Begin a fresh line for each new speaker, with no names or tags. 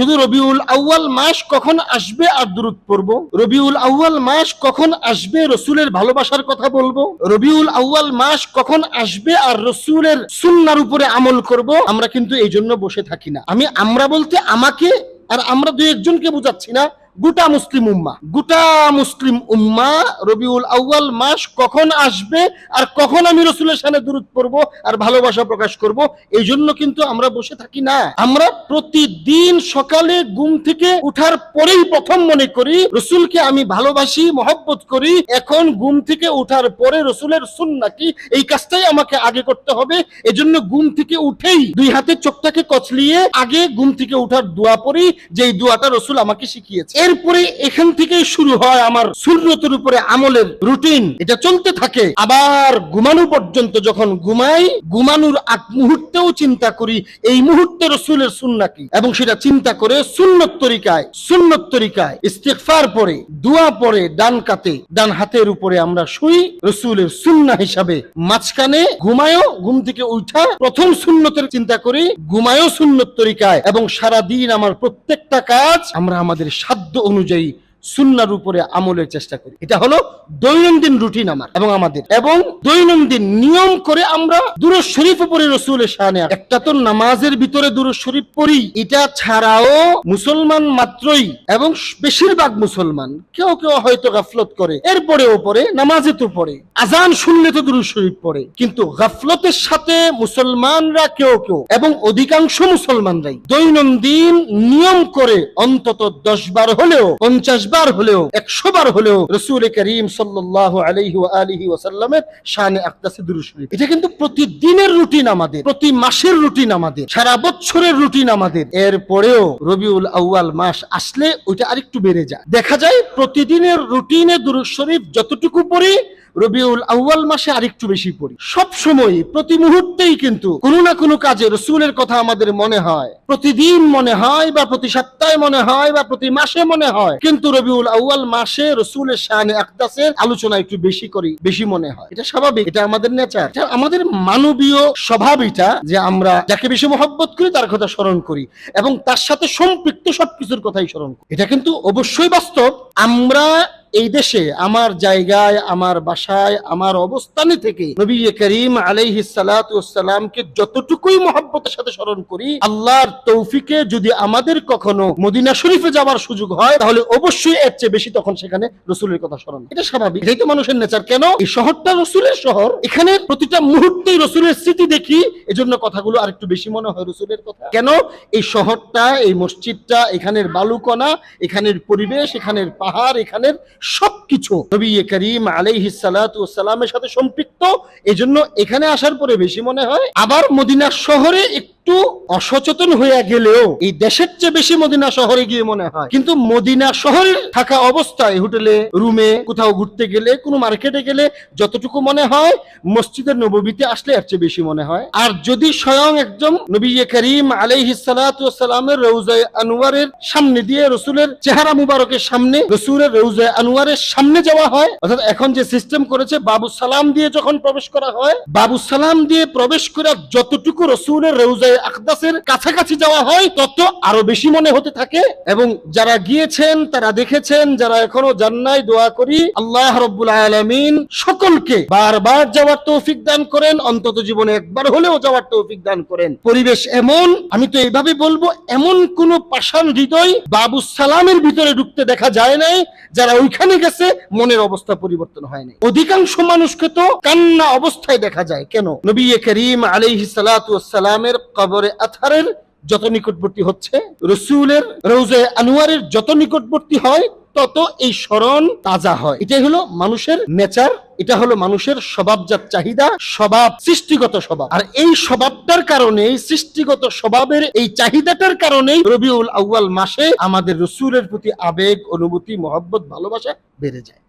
শুধু রবিউল আউ্য়াল মাস কখন আসবে আর দূরত পড়ব? রবিউল আউ্য়াল মাস কখন আসবে? রসুলের ভালোবাসার কথা বলব? রবিউল আউয়াল মাস কখন আসবে আর রসুলের সুন্নার উপরে আমল করব? আমরা কিন্তু এই জন্য বসে থাকি না। আমি আমরা বলতে আমাকে আর আমরা দু একজনকে বুঝাচ্ছি না। গোটা মুসলিম উম্মা, গোটা মুসলিম উম্মা রবিউল আউয়াল মাস কখন আসবে আর কখন আমি রসুলের সামনে দূরত পড়ব আর ভালোবাসা প্রকাশ করব, এই জন্য কিন্তু আমরা বসে থাকি না। আমরা প্রতিদিন সকালে ঘুম থেকে উঠার পরেই প্রথম মনে করি, রসুলকে আমি ভালোবাসি, মহব্বত করি, এখন ঘুম থেকে উঠার পরে রসুলের সুন্না কি, এই কাজটাই আমাকে আগে করতে হবে। এজন্য ঘুম থেকে উঠেই দুই হাতে চোখটাকে কচলিয়ে আগে ঘুম থেকে উঠার দোয়া পড়ি, যেই দোয়াটা রসুল আমাকে শিখিয়েছে। এরপরে এখান থেকেই শুরু হয় আমার সুন্নতের উপরে আমলের রুটিন। এটা চলতে থাকে। আবার ঘুমানো পর্যন্ত যখন ঘুমাই, ঘুমানোর আগ মুহূর্তেও চিন্তা করি, এই মুহূর্তে রসুলের সুন্না কি? এবং সেটা চিন্তা করে সুন্নত তরিকায় সুন্নত তরিকায় ইস্তেগফার পরে, দোয়া পরে, ডান কাতে, ডান হাতের উপরে আমরা শুই, রসুলের সুন্না হিসাবে মাঝখানে ঘুমায়ও, ঘুম থেকে উঠা প্রথম সুন্নতের চিন্তা করি, ঘুমায়ও সুন্নত তরিকায়। এবং সারা দিন আমার প্রত্যেকটা কাজ আমরা আমাদের সাধ্য অনুযায়ী সুন্নার উপরে আমলের চেষ্টা করি। এটা হলো দৈনন্দিন রুটিন আমার এবং আমাদের। এবং দৈনন্দিন নিয়ম করে আমরা দুরু শরীফ পড়ি রসুলের শানে একটা তো নামাজের ভিতরে দুরু শরীফ পড়ি। এটা ছাড়াও মুসলমান মাত্রই এবং বেশিরভাগ মুসলমান কেউ কেউ হয়তো গাফলত করে। এরপরেও পড়ে নামাজে তো পড়ে। আজান শুনলে তো দুরু শরীফ পড়ে। কিন্তু গাফলতের সাথে মুসলমানরা কেউ কেউ এবং অধিকাংশ মুসলমানরাই দৈনন্দিন নিয়ম করে অন্তত দশ বার হলেও পঞ্চাশ বার হলেও একশো বার হলেও রসুল করিম সাল্লাহ আলহি আলহি ওসাল্লামের শানে আকদাসে দুরুশরীফ এটা কিন্তু প্রতিদিনের রুটিন আমাদের, প্রতি মাসের রুটিন আমাদের, সারা বছরের রুটিন আমাদের। এরপরেও রবিউল আউয়াল মাস আসলে ওইটা আরেকটু বেড়ে যায়। দেখা যায় প্রতিদিনের রুটিনে দুরু শরীফ যতটুকু পড়ি, রবিউল আউয়াল মাসে আরেকটু বেশি পড়ি। সব সময়, প্রতি মুহূর্তেই কিন্তু কোনো না কোনো কাজে রসুলের কথা আমাদের মনে হয়। প্রতিদিন মনে হয় বা প্রতি সপ্তাহে মনে হয় বা প্রতি মাসে মনে হয়, কিন্তু রবিউল আউয়াল মাসে রসুলের শাহানে আকদাসের আলোচনা একটু বেশি করি, বেশি মনে হয়। এটা স্বাভাবিক, এটা আমাদের নেচার। এটা আমাদের মানবীয় স্বভাব এটা যে আমরা যাকে বেশি মহব্বত করি, তার কথা স্মরণ করি এবং তার সাথে সম্পৃক্ত সবকিছুর কথাই স্মরণ করি। এটা কিন্তু অবশ্যই বাস্তব। আমরা এই দেশে, আমার জায়গায়, আমার বাসায়, আমার অবস্থানে থেকে নবী করিম আলাইহি সালাতামকে যতটুকুই মহব্বতের সাথে স্মরণ করি, আল্লাহর তৌফিকে যদি আমাদের কখনো মদিনা শরীফে যাওয়ার সুযোগ হয়, তাহলে অবশ্যই এর চেয়ে বেশি তখন সেখানে রসুলের কথা স্মরণ। এটা স্বাভাবিক। এটাই তো মানুষের নেচার। কেন? এই শহরটা রসুলের শহর। এখানে প্রতিটা মুহূর্তেই রসুলের স্মৃতি দেখি। এজন্য কথাগুলো আরেকটু বেশি মনে হয় রসুলের কথা। কেন? এই শহরটা, এই মসজিদটা, এখানের বালুকণা, এখানের পরিবেশ, এখানের পাহাড়, এখানের সবকিছু। নবী করিম আলাইহিস সালাতু সালামের সাথে সম্পৃক্ত। এজন্য এখানে আসার পরে বেশি মনে হয়, আবার মদিনা শহরে একটু অসচেতন হয়ে গেলেও এই দেশের চেয়ে বেশি মদিনা শহরে গিয়ে মনে হয়। কিন্তু মদিনা শহরে থাকা অবস্থায় হোটেলে, রুমে কোথাও ঘুরতে গেলে, কোনো মার্কেটে গেলে যতটুকু মনে হয়, মসজিদের নবীতে আসলে এর চেয়ে বেশি মনে হয়। আর যদি স্বয়ং একদম নবী করিম আলাইহিস সালাতু রৌজায় আনোয়ারের সামনে দিয়ে রসুলের চেহারা মুবারকের সামনে রসুলের রৌজায় আনোয়ারের সামনে যাওয়া হয়, অর্থাৎ এখন যে সিস্টেম করেছে বাবু সালাম দিয়ে যখন প্রবেশ করা হয় বাবু সালাম দিয়ে প্রবেশ করা যতটুকু রসুলের রৌজায় আকদাসের কাছাকাছি যাওয়া হয় তত আরও বেশি মনে হতে থাকে। এবং যারা গিয়েছেন, তারা দেখেছেন, যারা এখনও জান্নাই দোয়া করি, আল্লাহ রব্বুল আলামিন সকলকে বারবার যাওয়ার তৌফিক দান করেন, অন্তত জীবনে একবার হলেও যাওয়ার তৌফিক দান করেন। পরিবেশ এমন, আমি তো এইভাবে বলব, এমন কোন পাষাণ হৃদয় বাবু সালামের ভিতরে ঢুকতে দেখা যায় নাই, যারা ওইখানে গেছে, মনের অবস্থা পরিবর্তন হয়নি অধিকাংশ মানুষকে তো কান্না অবস্থায় দেখা যায়। কেন? নবী করিম আলাইহি সালামের কবরে আথারের যত নিকটবর্তী হচ্ছে, রসুলের রোজে আনোয়ারের যত নিকটবর্তী হয়, তত এই স্মরণ তাজা হয়। এটাই হলো মানুষের নেচার, এটা হলো মানুষের স্বভাবজাত চাহিদা, স্বভাব, সৃষ্টিগত স্বভাব। আর এই স্বভাবটার কারণে সৃষ্টিগত স্বভাবের এই চাহিদাটার কারণেই রবিউল আউয়াল মাসে আমাদের রসুলের প্রতি আবেগ, অনুভূতি, মহব্বত, ভালোবাসা বেড়ে যায়।